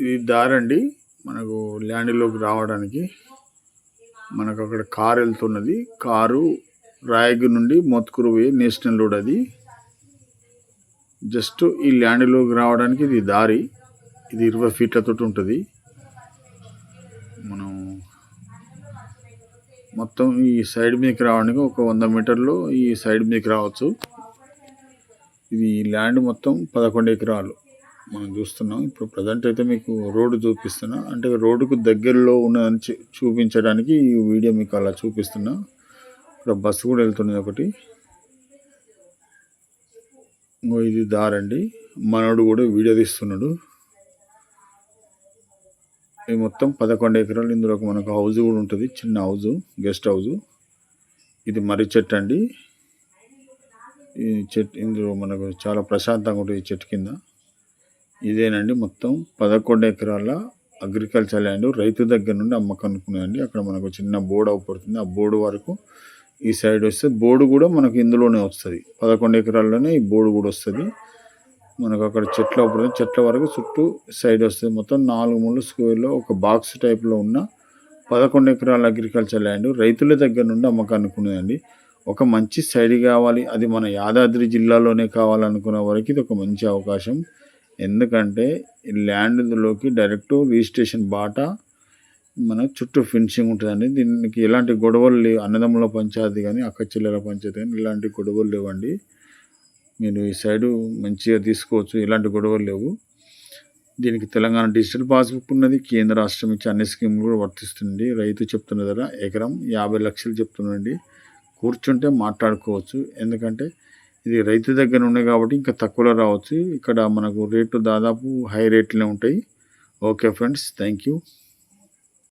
ఇది దారండి మనకు ల్యాండ్లోకి రావడానికి మనకు అక్కడ కారు వెళ్తున్నది. కారు రాయగిరి నుండి మోత్కూరు పోయే నేషనల్ రోడ్ అది. జస్ట్ ఈ ల్యాండ్లోకి రావడానికి ఇది దారి. ఇది ఇరవై ఫీట్లతో ఉంటుంది. మనం మొత్తం ఈ సైడ్ మీదకి రావడానికి ఒక వంద మీటర్లు ఈ సైడ్ మీదకి రావచ్చు. ఇది ల్యాండ్ మొత్తం పదకొండు ఎకరాలు. మనం చూస్తున్నాం. ఇప్పుడు ప్రజెంట్ అయితే మీకు రోడ్డు చూపిస్తున్నా. అంటే రోడ్డుకు దగ్గరలో ఉన్నదని చూపించడానికి ఈ వీడియో మీకు అలా చూపిస్తున్నా. ఇక్కడ బస్సు కూడా వెళ్తున్నది ఒకటి. ఇంకో ఇది దారండి. మనోడు కూడా వీడియో తీస్తున్నాడు. ఇది మొత్తం పదకొండు ఎకరాలు. ఇందులో ఒక మనకు హౌస్ కూడా ఉంటుంది. చిన్న హౌస్ గెస్ట్ హౌస్. ఇది మర్రి చెట్టు అండి. ఈ చెట్టు ఇందులో మనకు చాలా ప్రశాంతంగా ఉంటుంది ఈ చెట్టు కింద. ఇదేనండి మొత్తం పదకొండు ఎకరాల అగ్రికల్చర్ ల్యాండ్. రైతు దగ్గర నుండి అమ్మకనుకున్నదండి అక్కడ మనకు చిన్న బోర్డు అవుపడుతుంది. ఆ బోర్డు వరకు ఈ సైడ్ వస్తే బోర్డు కూడా మనకు ఇందులోనే వస్తుంది. పదకొండు ఎకరాల్లోనే ఈ బోర్డు కూడా వస్తుంది. మనకు అక్కడ చెట్లు అవుపడుతుంది. చెట్ల వరకు చుట్టూ సైడ్ వస్తుంది. మొత్తం నాలుగు మూడు స్క్వేర్లో ఒక బాక్స్ టైప్లో ఉన్న పదకొండు ఎకరాల అగ్రికల్చర్ ల్యాండ్ రైతుల దగ్గర నుండి అమ్మకానుకున్నదండి ఒక మంచి సైడ్ కావాలి. అది మన యాదాద్రి జిల్లాలోనే కావాలనుకున్న వరకు ఇది ఒక మంచి అవకాశం. ఎందుకంటే ల్యాండ్లోకి డైరెక్ట్ రిజిస్ట్రేషన్ బాట మన చుట్టూ ఫినిషింగ్ ఉంటుందండి. దీనికి ఎలాంటి గొడవలు లేవు. అన్నదమ్ముల పంచాయతీ కానీ అక్క చెల్లెల పంచాయతీ కానీ ఇలాంటి గొడవలు లేవండి. మీరు ఈ సైడు మంచిగా తీసుకోవచ్చు. ఎలాంటి గొడవలు లేవు. దీనికి తెలంగాణ డిజిటల్ పాస్బుక్ ఉన్నది. కేంద్ర రాష్ట్రం ఇచ్చే అన్ని స్కీములు కూడా వర్తిస్తుంది రైతు చెప్తున్న ధర ఎకరం యాభై లక్షలు చెప్తున్నాండి కూర్చుంటే మాట్లాడుకోవచ్చు. ఎందుకంటే ఇది రైతు దగ్గర ఉన్నాయి కాబట్టి ఇంకా తక్కువలో రావచ్చు. ఇక్కడ మనకు రేటు దాదాపు హై రేట్లే ఉంటాయి. Okay friends thank you